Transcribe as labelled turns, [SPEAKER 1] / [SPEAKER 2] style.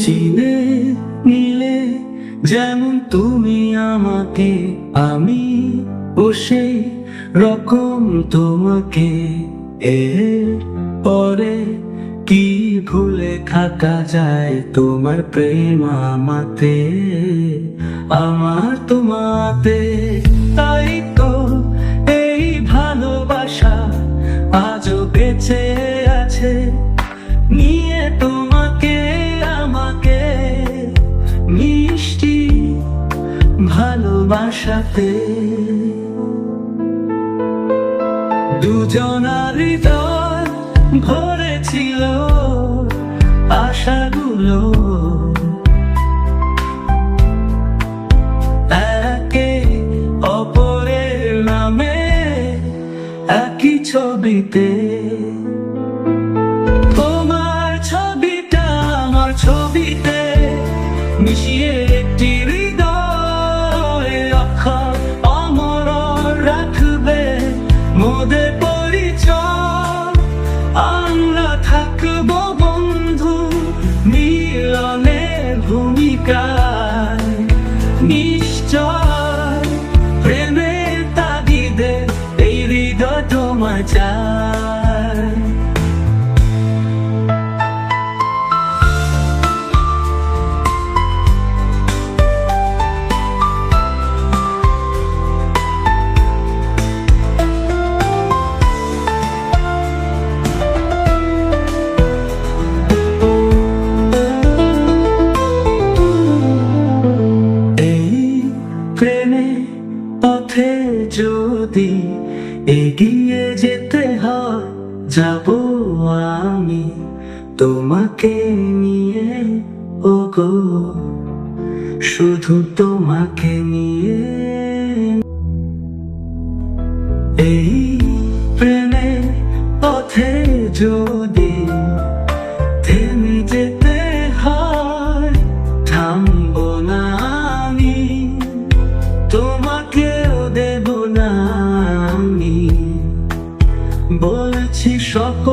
[SPEAKER 1] চিনে নিলে যেমন তুমি আমাকে, আমি ও সেই রকম তোমাকে। এর পরে কি ভুলে থাকা যায় তোমার প্রেম আমাতে? আমার তোমাতে, তাই তো এই ভালোবাসা আজও বেঁচে ভালোবাসাতে দুজনার হৃদয় ভরেছিল আশাগুলো। একে অপরের নামে একই ছবিতে। থাকব বন্ধু মিলনের ভূমিকায়। নিশ্চয় প্রেমের তাগিদে এই হৃদয় তোমার চায়। যদি এগিয়ে যেতে হয়, যাব আমি তোমাকে নিয়ে ও গো শুধু তোমাকে নিয়ে। এই প্রেমে পথে যদি থেমে যেতে হয়, থামবো না আমি তোমাকেও choco.